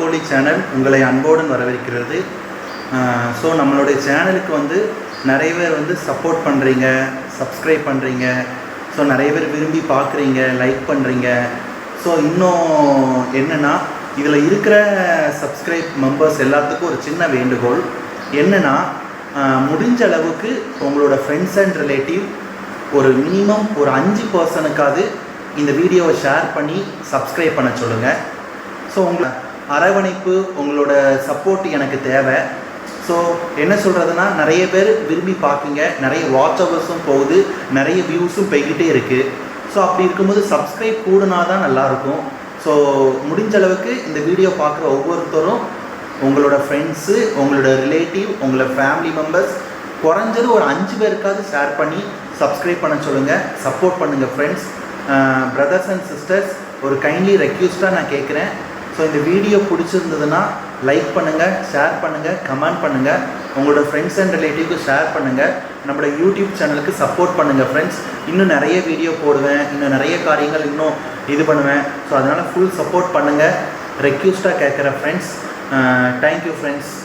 கோழி சேனல் உங்களை அன்போடன் வரவேற்கிறது. ஸோ நம்மளுடைய சேனலுக்கு வந்து நிறைய பேர் வந்து சப்போர்ட் பண்ணுறீங்க சப்ஸ்கிரைப் பண்ணுறீங்க ஸோ நிறைய பேர் விரும்பி பார்க்குறீங்க லைக் பண்ணுறீங்க ஸோ இன்னும் என்னென்னா இதில் இருக்கிற சப்ஸ்கிரைப் மெம்பர்ஸ் எல்லாத்துக்கும் ஒரு சின்ன வேண்டுகோள். என்னென்னா முடிஞ்ச அளவுக்கு உங்களோட ஃப்ரெண்ட்ஸ் அண்ட் ரிலேட்டிவ் ஒரு மினிமம் ஒரு அஞ்சு பர்சனுக்காவது இந்த வீடியோவை ஷேர் பண்ணி சப்ஸ்கிரைப் பண்ண சொல்லுங்கள் ஸோ உங்களை அரவணைப்பு உங்களோட சப்போர்ட் எனக்கு தேவை. ஸோ என்ன சொல்கிறதுனா நிறைய பேர் விரும்பி பார்க்குங்க. நிறைய வாட்ச் அவர்ஸும் போகுது. நிறைய வியூஸும் போய்கிட்டே இருக்குது ஸோ அப்படி இருக்கும்போது சப்ஸ்கிரைப் கூடுனா தான் நல்லாயிருக்கும் ஸோ முடிஞ்ச அளவுக்கு இந்த வீடியோ பார்க்குற ஒவ்வொருத்தரும் உங்களோட ஃப்ரெண்ட்ஸு உங்களோட ரிலேட்டிவ் உங்களோட ஃபேமிலி மெம்பர்ஸ் குறைஞ்சது ஒரு அஞ்சு பேருக்காவது ஷேர் பண்ணி சப்ஸ்கிரைப் பண்ண சொல்லுங்கள் சப்போர்ட் பண்ணுங்கள் ஃப்ரெண்ட்ஸ் பிரதர்ஸ் அண்ட் சிஸ்டர்ஸ் ஒரு கைண்ட்லி ரெக்யூஸ்டாக நான் கேட்குறேன். ஸோ இந்த வீடியோ பிடிச்சிருந்ததுன்னா லைக் பண்ணுங்கள் ஷேர் பண்ணுங்கள் கமெண்ட் பண்ணுங்கள் உங்களோட ஃப்ரெண்ட்ஸ் அண்ட் ரிலேட்டிவ்க்கு ஷேர் பண்ணுங்கள் நம்மளோட யூடியூப் சேனலுக்கு சப்போர்ட் பண்ணுங்கள் ஃப்ரெண்ட்ஸ் இன்னும் நிறைய வீடியோ போடுவேன். இன்னும் நிறைய காரியங்கள் இன்னும் இது பண்ணுவேன். ஸோ அதனால் ஃபுல் சப்போர்ட் பண்ணுங்கள் ரெக்யூஸ்டாக கேட்குற ஃப்ரெண்ட்ஸ் தேங்க்யூ ஃப்ரெண்ட்ஸ்